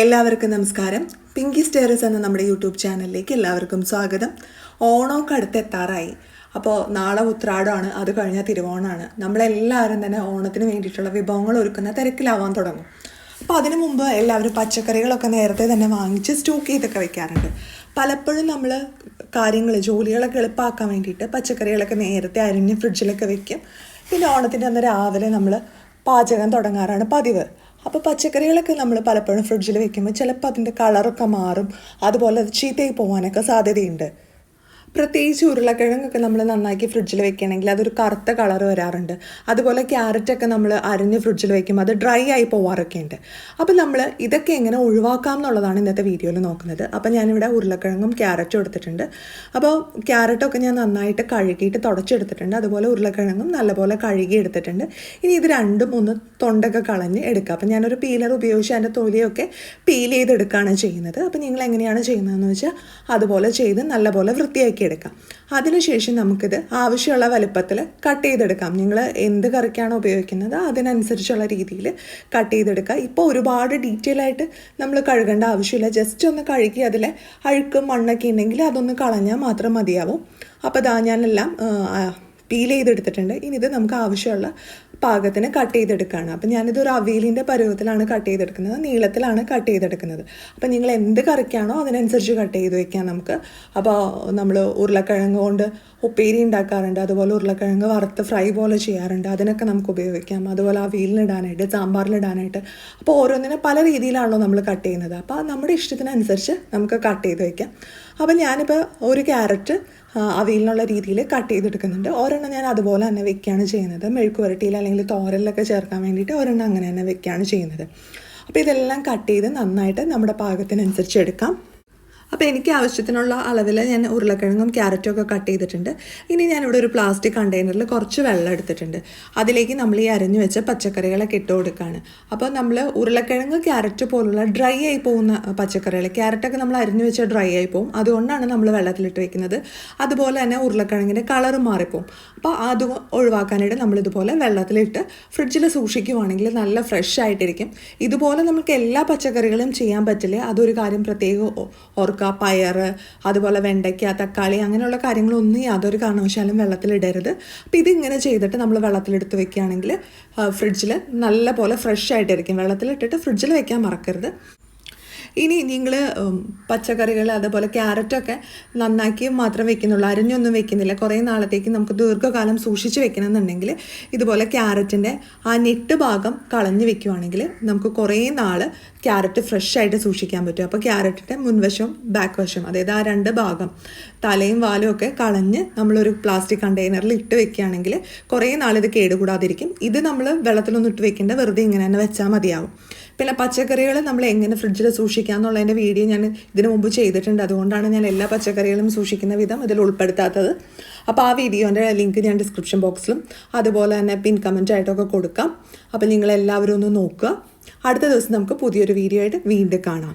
എല്ലാവർക്കും നമസ്കാരം. പിങ്കി സ്റ്റേറസ് എന്ന നമ്മുടെ യൂട്യൂബ് ചാനലിലേക്ക് എല്ലാവർക്കും സ്വാഗതം. ഓണമൊക്കെ അടുത്തെത്താറായി. അപ്പോൾ നാളെ ഉത്രാടമാണ് അത് കഴിഞ്ഞാൽ തിരുവോണമാണ്. നമ്മളെല്ലാവരും തന്നെ ഓണത്തിന് വേണ്ടിയിട്ടുള്ള വിഭവങ്ങൾ ഒരുക്കുന്ന തിരക്കിലാവാൻ തുടങ്ങും. അപ്പോൾ അതിനു മുമ്പ് എല്ലാവരും പച്ചക്കറികളൊക്കെ നേരത്തെ തന്നെ വാങ്ങിച്ച് സ്റ്റോക്ക് ചെയ്തൊക്കെ വെക്കാറുണ്ട്. പലപ്പോഴും നമ്മൾ കാര്യങ്ങൾ ജോലികളൊക്കെ എളുപ്പമാക്കാൻ വേണ്ടിയിട്ട് പച്ചക്കറികളൊക്കെ നേരത്തെ അരിഞ്ഞ് ഫ്രിഡ്ജിലൊക്കെ വെക്കും. പിന്നെ ഓണത്തിന്റെ അന്ന് രാവിലെ നമ്മൾ പാചകം തുടങ്ങാറാണ് പതിവ്. അപ്പോൾ പച്ചക്കറികളൊക്കെ നമ്മൾ പലപ്പോഴും ഫ്രിഡ്ജിൽ വെക്കുമ്പോൾ ചിലപ്പോൾ അതിന്റെ കളറൊക്കെ മാറും. അതുപോലെ അത് ചീത്തയായി പോകാനൊക്കെ സാധ്യതയുണ്ട്. പ്രത്യേകിച്ച് ഉരുളക്കിഴങ്ങൊക്കെ നമ്മൾ നന്നാക്കി ഫ്രിഡ്ജിൽ വെക്കുകയാണെങ്കിൽ അതൊരു കറുത്ത കളർ വരാറുണ്ട്. അതുപോലെ ക്യാരറ്റൊക്കെ നമ്മൾ അരിഞ്ഞ് ഫ്രിഡ്ജിൽ വെക്കുമ്പോൾ അത് ഡ്രൈ ആയി പോവാറൊക്കെ ഉണ്ട് അപ്പോൾ നമ്മൾ ഇതൊക്കെ എങ്ങനെ ഒഴിവാക്കാം എന്നുള്ളതാണ് ഇന്നത്തെ വീഡിയോയിൽ നോക്കുന്നത്. അപ്പോൾ ഞാനിവിടെ ഉരുളക്കിഴങ്ങും ക്യാരറ്റും എടുത്തിട്ടുണ്ട്. അപ്പോൾ ക്യാരറ്റൊക്കെ ഞാൻ നന്നായിട്ട് കഴുകിയിട്ട് തുടച്ചെടുത്തിട്ടുണ്ട്. അതുപോലെ ഉരുളക്കിഴങ്ങും നല്ലപോലെ കഴുകി എടുത്തിട്ടുണ്ട് ഇനി ഇത് രണ്ടും മൂന്ന് തൊണ്ടൊക്കെ കളഞ്ഞ് എടുക്കുക അപ്പോൾ ഞാനൊരു പീലർ ഉപയോഗിച്ച് അതിന്റെ തൊലിയൊക്കെ പീൽ ചെയ്തെടുക്കുകയാണ് ചെയ്യുന്നത്. അപ്പോൾ നിങ്ങൾ എങ്ങനെയാണ് ചെയ്യുന്നതെന്ന് വെച്ചാൽ അതുപോലെ ചെയ്ത് നല്ലപോലെ വൃത്തിയാക്കി എടുക്കാം അതിനുശേഷം നമുക്കിത് ആവശ്യമുള്ള വലുപ്പത്തിൽ കട്ട് ചെയ്തെടുക്കാം. നിങ്ങൾ എന്ത് കറിക്കാണ് ഉപയോഗിക്കുന്നത് അതിനനുസരിച്ചുള്ള രീതിയിൽ കട്ട് ചെയ്തെടുക്കുക. ഇപ്പോൾ ഒരുപാട് ഡീറ്റെയിൽ ആയിട്ട് നമ്മൾ കഴുകേണ്ട ആവശ്യമില്ല. ജസ്റ്റ് ഒന്ന് കഴുകി അതിലെ അഴുക്കും മണ്ണൊക്കെ ഉണ്ടെങ്കിൽ അതൊന്ന് കളഞ്ഞാൽ മാത്രം മതിയാവും. അപ്പോൾ ഇതാ ഞാനെല്ലാം പീൽ ചെയ്തെടുത്തിട്ടുണ്ട്. ഇനി ഇത് നമുക്ക് ആവശ്യമുള്ള പാകത്തിന് കട്ട് ചെയ്തെടുക്കുകയാണ് അപ്പം ഞാനിതൊരു അവിയലിന്റെ പരുവത്തിലാണ് കട്ട് ചെയ്തെടുക്കുന്നത്. നീളത്തിലാണ് കട്ട് ചെയ്തെടുക്കുന്നത്. അപ്പം നിങ്ങൾ എന്ത് കറിക്കാണോ അതിനനുസരിച്ച് കട്ട് ചെയ്ത് വയ്ക്കാം നമുക്ക്. അപ്പോൾ നമ്മൾ ഉരുളക്കിഴങ്ങ് കൊണ്ട് ഉപ്പേരി ഉണ്ടാക്കാറുണ്ട്. അതുപോലെ ഉരുളക്കിഴങ്ങ് വറുത്ത് ഫ്രൈ പോലെ ചെയ്യാറുണ്ട്. അതിനൊക്കെ നമുക്ക് ഉപയോഗിക്കാം. അതുപോലെ അവിയലിനിടാനായിട്ട് സാമ്പാറിലിടാനായിട്ട് അപ്പോൾ ഓരോന്നിനും പല രീതിയിലാണല്ലോ നമ്മൾ കട്ട് ചെയ്യുന്നത്. അപ്പോൾ നമ്മുടെ ഇഷ്ടത്തിനനുസരിച്ച് നമുക്ക് കട്ട് ചെയ്ത് വയ്ക്കാം അപ്പോൾ ഞാനിപ്പോൾ ഒരു ക്യാരറ്റ് അവിയലിനുള്ള രീതിയിൽ കട്ട് ചെയ്തെടുക്കുന്നുണ്ട്. ഒരെണ്ണം ഞാൻ അതുപോലെ തന്നെ വെക്കുകയാണ് ചെയ്യുന്നത്. മെഴുക്ക് പുരട്ടിയിൽ അല്ലെങ്കിൽ തോരലിലൊക്കെ ചേർക്കാൻ വേണ്ടിയിട്ട് ഒരെണ്ണം അങ്ങനെ തന്നെ വെക്കുകയാണ് ചെയ്യുന്നത്. അപ്പോൾ ഇതെല്ലാം കട്ട് ചെയ്ത് നന്നായിട്ട് നമ്മുടെ പാകത്തിനനുസരിച്ച് എടുക്കാം. അപ്പോൾ എനിക്ക് ആവശ്യത്തിനുള്ള അളവിൽ ഞാൻ ഉരുളക്കിഴങ്ങും ക്യാരറ്റും ഒക്കെ കട്ട് ചെയ്തിട്ടുണ്ട്. ഇനി ഞാനിവിടെ ഒരു പ്ലാസ്റ്റിക് കണ്ടെയ്നറിൽ കുറച്ച് വെള്ളം എടുത്തിട്ടുണ്ട്. അതിലേക്ക് നമ്മൾ ഈ അരഞ്ഞു വെച്ച പച്ചക്കറികളൊക്കെ ഇട്ട് കൊടുക്കുകയാണ് അപ്പോൾ നമ്മൾ ഉരുളക്കിഴങ്ങ് ക്യാരറ്റ് പോലുള്ള ഡ്രൈ ആയി പോകുന്ന പച്ചക്കറികൾ ക്യാരറ്റൊക്കെ നമ്മൾ അരിഞ്ഞു വെച്ച ഡ്രൈ ആയി പോകും. അതുകൊണ്ടാണ് നമ്മൾ വെള്ളത്തിലിട്ട് വെക്കുന്നത്. അതുപോലെ തന്നെ ഉരുളക്കിഴങ്ങിന്റെ കളർ മാറിപ്പോവും. അപ്പോൾ അത് ഒഴിവാക്കാനായിട്ട് നമ്മളിതുപോലെ വെള്ളത്തിലിട്ട് ഫ്രിഡ്ജിൽ സൂക്ഷിക്കുവാണെങ്കിൽ നല്ല ഫ്രഷ് ആയിട്ടിരിക്കും. ഇതുപോലെ നമുക്ക് എല്ലാ പച്ചക്കറികളും ചെയ്യാൻ പറ്റില്ല? അതൊരു കാര്യം പ്രത്യേകം ഓർക്കുക പയർ അതുപോലെ വെണ്ടയ്ക്ക തക്കാളി അങ്ങനെയുള്ള കാര്യങ്ങളൊന്നും യാതൊരു കാരണവശാലും വെള്ളത്തിലിടരുത്. അപ്പോൾ ഇതിങ്ങനെ ചെയ്തിട്ട് നമ്മൾ വെള്ളത്തിലെടുത്ത് വെക്കുകയാണെങ്കിൽ ഫ്രിഡ്ജിൽ നല്ല പോലെ ഫ്രഷ് ആയിട്ടിരിക്കും വെള്ളത്തിലിട്ടിട്ട് ഫ്രിഡ്ജിൽ വെക്കാൻ മറക്കരുത്. ഇനി നിങ്ങൾ പച്ചക്കറികൾ അതുപോലെ ക്യാരറ്റൊക്കെ നന്നാക്കി മാത്രം വെക്കുന്നുള്ളൂ. അരിഞ്ഞൊന്നും വെക്കുന്നില്ല. കുറേ നാളത്തേക്ക് നമുക്ക് ദീർഘകാലം സൂക്ഷിച്ച് വെക്കണമെന്നുണ്ടെങ്കിൽ ഇതുപോലെ ക്യാരറ്റിന്റെ ആ നെറ്റ് ഭാഗം കളഞ്ഞ് വെക്കുവാണെങ്കിൽ നമുക്ക് കുറേ നാൾ ക്യാരറ്റ് ഫ്രഷ് ആയിട്ട് സൂക്ഷിക്കാൻ പറ്റും. അപ്പോൾ ക്യാരറ്റിന്റെ മുൻവശവും ബാക്ക് വശവും അതായത് ആ രണ്ട് ഭാഗം തലയും വാലും ഒക്കെ കളഞ്ഞ് നമ്മളൊരു പ്ലാസ്റ്റിക് കണ്ടെയ്നറിൽ ഇട്ട് വെക്കുകയാണെങ്കിൽ കുറേ നാളിത് കേടുകൂടാതിരിക്കും. ഇത് നമ്മൾ വെള്ളത്തിലൊന്നും ഇട്ട് വെക്കേണ്ട വെറുതെ ഇങ്ങനെ തന്നെ വെച്ചാൽ മതിയാവും. പിന്നെ പച്ചക്കറികൾ നമ്മൾ എങ്ങനെ ഫ്രിഡ്ജിൽ സൂക്ഷിക്കുക എന്നുള്ളതിന്റെ വീഡിയോ ഞാൻ ഇതിനു മുമ്പ് ചെയ്തിട്ടുണ്ട്. അതുകൊണ്ടാണ് ഞാൻ എല്ലാ പച്ചക്കറികളും സൂക്ഷിക്കുന്ന വിധം ഇതിൽ ഉൾപ്പെടുത്താത്തത്. അപ്പോൾ ആ വീഡിയോന്റെ ലിങ്ക് ഞാൻ ഡിസ്ക്രിപ്ഷൻ ബോക്സിലും അതുപോലെ തന്നെ പിൻ കമന്റ് ആയിട്ടൊക്കെ കൊടുക്കാം. അപ്പോൾ നിങ്ങളെല്ലാവരും ഒന്ന് നോക്കുക. അടുത്ത ദിവസം നമുക്ക് പുതിയൊരു വീഡിയോ ആയിട്ട് വീണ്ടും കാണാം.